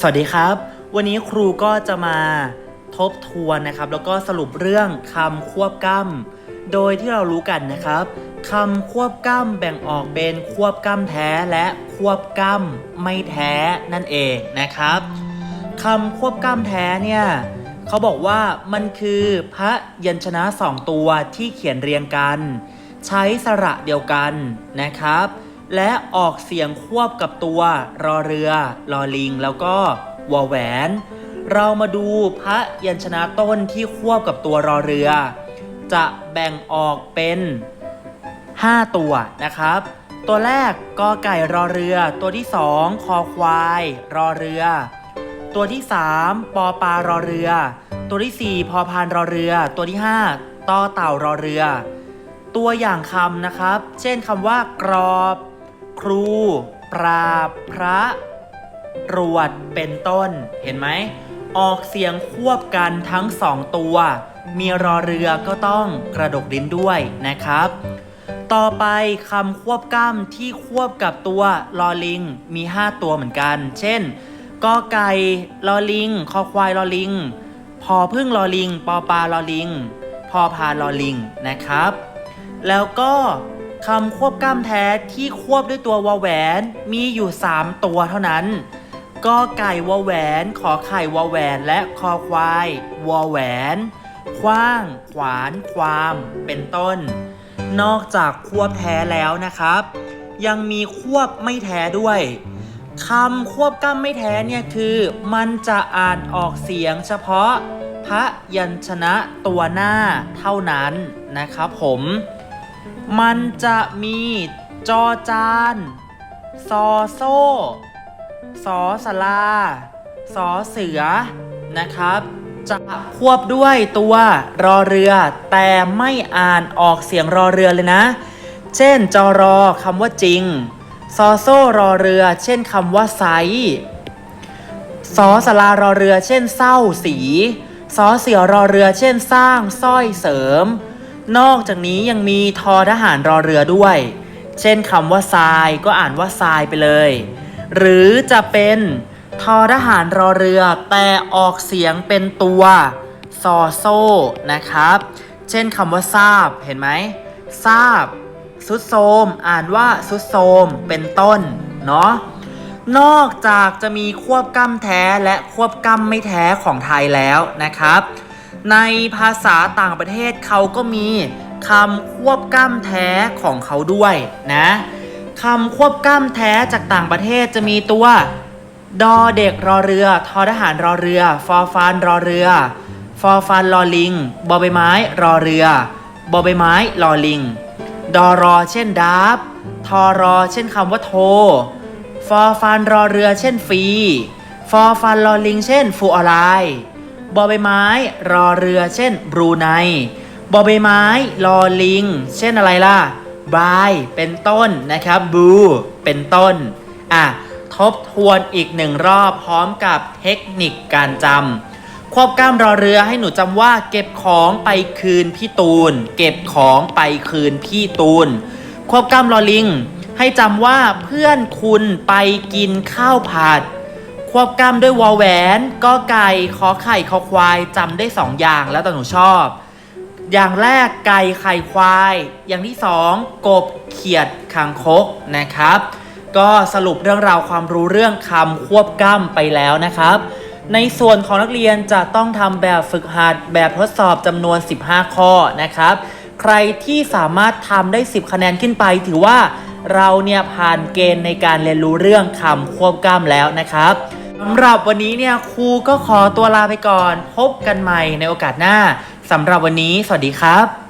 สวัสดีครับ วันนี้ครูก็จะมาทบทวนนะครับ แล้วก็สรุปเรื่องคำควบกล้ำโดยที่เรารู้กันนะครับคำควบกล้ำแบ่งออกเป็นควบกล้ำแท้และควบกล้ำไม่แท้นั่นเองนะครับคำควบกล้ำแท้เนี่ยเขาบอกว่ามันคือพระยัญชนะสองตัวที่เขียนเรียงกัน ใช้สระเดียวกันนะครับ และออกเสียงควบกับตัว รอเรือ รอลิง แล้วก็วอแหวน เรามาดูพระยัญชนะต้นที่ควบกับตัวรอเรือ จะแบ่งออกเป็น 5 ตัวนะครับ ตัวแรกกอไก่รอเรือ ตัวที่ 2 คอควาย รอเรือ ตัวที่ 3 ปอปลารอเรือ ตัวที่ 4 พอพานรอเรือ ตัวที่ 5ต่อเต่ารอเรือ ตัวอย่างคำนะครับ เช่นคำว่ากรอบ ครู ปราบพระตรวดเป็นต้น เห็นไหม ออกเสียงควบกันทั้งสองตัว มีรอเรือก็ต้องกระดกลิ้นด้วยนะครับ ต่อไปคำควบกล้ำที่ควบกับตัวลอลิงมี 5 ตัวเหมือนกัน เช่นกอไก่ลอลิง คอควายลอลิง พอพึ่งลอลิง ปอปลาลอลิง พอพานลอลิงนะครับ แล้วก็ คำควบกล้ำแท้ที่ควบด้วยตัววอแหวนมีอยู่ 3 ตัวเท่านั้นกอไก่วอแหวน ขอไข่วอแหวน และคอควายวอแหวน คว้าง ขวาน ความ เป็นต้น นอกจากควบแท้แล้วนะครับ ยังมีควบไม่แท้ด้วยคำควบกล้ำไม่แท้เนี่ยคือ มันจะอ่านออกเสียงเฉพาะพระยัญชนะตัวหน้าเท่านั้นนะครับผม มันจะมีจอจานซอโซ่สอสลาสอเสือนะครับ จะควบด้วยตัวรอเรือ แต่ไม่อ่านออกเสียงรอเรือเลยนะ เช่นจอรอคำว่าจริงซอโซ่รอเรือ เช่นคำว่าไซสอสลารอเรือ เช่นเศร้าสีสอเสือรอเรือ เช่นสร้างสร้อยเสริม นอกจากนี้ยังมีทอทหารรอเรือด้วย เช่นคำว่าทรายก็อ่านว่าทรายไปเลย หรือจะเป็นทอทหารรอเรือแต่ออกเสียงเป็นตัวซอโซ่นะครับ เช่นคำว่าทราบเห็นไหมทราบสุดโทมอ่านว่าสุดโทมเป็นต้นเนาะนอกจากจะมีควบกล้ำแท้และควบกล้ำไม่แท้ของไทยแล้วนะครับ ในภาษาต่างประเทศเขาก็มีคำควบกล้ำแท้ของเขาด้วยนะคำควบกล้ำแท้จากต่างประเทศจะมีตัว ดอเด็กรอเรือ ทอทหารรอเรือ ฟอฟานรอเรือ ฟอฟานรอลิง บอใบไม้รอเรือบอใบไม้รอลิง ดอรอเช่นดับทอรอเช่นคำว่าโท ฟอฟานรอเรือเช่นฟรีฟอฟานรอลิง เช่นฟูออไล บอใบไม้ รอเรือ เช่นบรูไนบอใบไม้ รอลิง เช่นอะไรล่ะบายเป็นต้นนะครับบูเป็นต้นอะทบทวนอีกหนึ่งรอบพร้อมกับเทคนิคการจำควบกล้ามรอเรือให้หนูจำว่า เก็บของไปคืนพี่ตูน เก็บของไปคืนพี่ตูน ควบกล้ามรอลิง ให้จำว่าเพื่อนคุณไปกินข้าวผัด ควบกล้ำด้วยวอลแหวนก็ไก่ขอไข่ขอควายจำได้สองอย่างแล้วแต่หนูชอบ อย่างแรกไก่ไข่ควาย อย่างที่สองกบเขียดคางคกนะครับ ก็สรุปเรื่องราวความรู้เรื่องคำควบกล้ำไปแล้วนะครับ ในส่วนของนักเรียนจะต้องทำแบบฝึกหัดแบบทดสอบจำนวน 15 ข้อนะครับ ใครที่สามารถทำได้ 10 คะแนนขึ้นไปถือว่าเราเนี่ยผ่านเกณฑ์ในการเรียนรู้เรื่องคำควบกล้ำแล้วนะครับ สำหรับวันนี้เนี่ยครูก็ขอตัวลาไปก่อน พบกันใหม่ในโอกาสหน้าสำหรับวันนี้ สวัสดีครับ